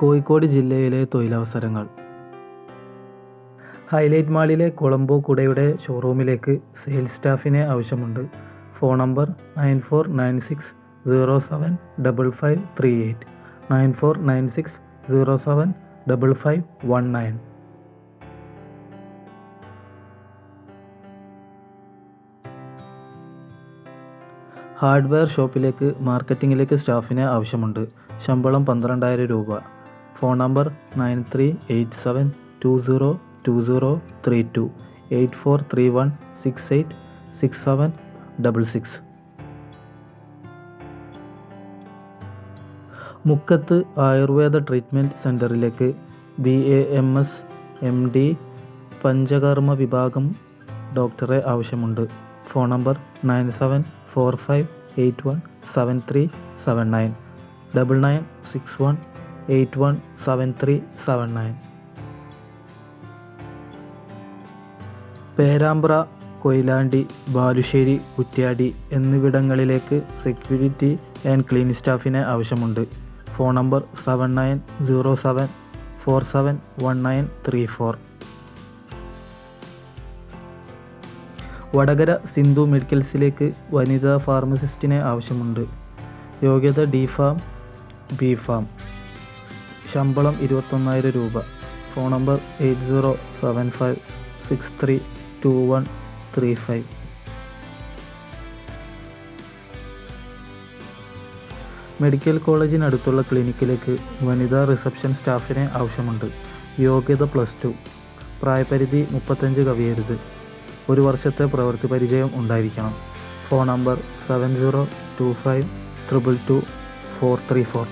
കോഴിക്കോട് ജില്ലയിലെ തൊഴിലവസരങ്ങൾ. ഹൈലൈറ്റ് മാളിലെ കൊളംബോ കുടയുടെ ഷോറൂമിലേക്ക് സെയിൽസ് സ്റ്റാഫിനെ ആവശ്യമുണ്ട്. Phone number nine four nine six zero seven double five three eight. Nine four nine six zero seven double five one nine. Hardware ഷോപ്പിലേക്ക് മാർക്കറ്റിംഗിലേക്ക് സ്റ്റാഫിനെ ആവശ്യമുണ്ട്. ശമ്പളം പന്ത്രണ്ടായിരം രൂപ. Phone number nine three eight seven two zero two zero three two eight four three one six eight six seven double six. മുക്കത്ത് Ayurveda treatment സെന്ററിലേക്ക് B A M S M D Panchakarma വിഭാഗം ഡോക്ടറെ ആവശ്യമുണ്ട്. Phone number nine seven four five eight one seven three seven nine double nine six one eight one seven three seven nine. Perambra Koyilandy Balussery Kuttiadi എന്നിവിടങ്ങളിലേക്ക് security and cleaning സ്റ്റാഫിനെ ആവശ്യമുണ്ട്. Phone number seven nine zero seven four seven one nine three four. Vadakara Sindhu മെഡിക്കൽസിലേക്ക് വനിതാ ഫാർമസിസ്റ്റിനെ ആവശ്യമുണ്ട്. യോഗ്യത D pharm B farm. ശമ്പളം ഇരുപത്തൊന്നായിരം രൂപ. Phone number eight zero seven five six three two one three five. Medical കോളേജിനടുത്തുള്ള ക്ലിനിക്കിലേക്ക് വനിതാ reception സ്റ്റാഫിനെ ആവശ്യമുണ്ട്. യോഗ്യത പ്ലസ് ടു. പ്രായപരിധി മുപ്പത്തഞ്ച് കവിയരുത്. ഒരു വർഷത്തെ പ്രവൃത്തി പരിചയം ഉണ്ടായിരിക്കണം. Phone number seven zero two five triple two four three four.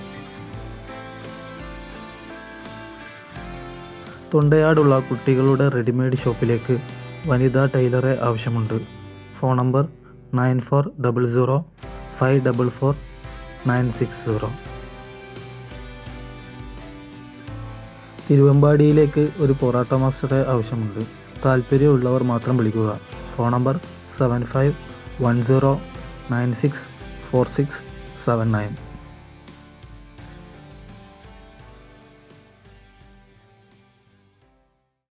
തൊണ്ടയാടുള്ള കുട്ടികളുടെ റെഡിമെയ്ഡ് ഷോപ്പിലേക്ക് വനിതാ ടൈലറെ ആവശ്യമുണ്ട്. Phone number nine four double zero five double four nine six zero. തിരുവമ്പാടിയിലേക്ക് ഒരു പൊറാട്ട മാസ്റ്ററെ ആവശ്യമുണ്ട്. താല്പര്യമുള്ളവർ മാത്രം വിളിക്കുക. Phone number seven five one zero nine six four six seven nine.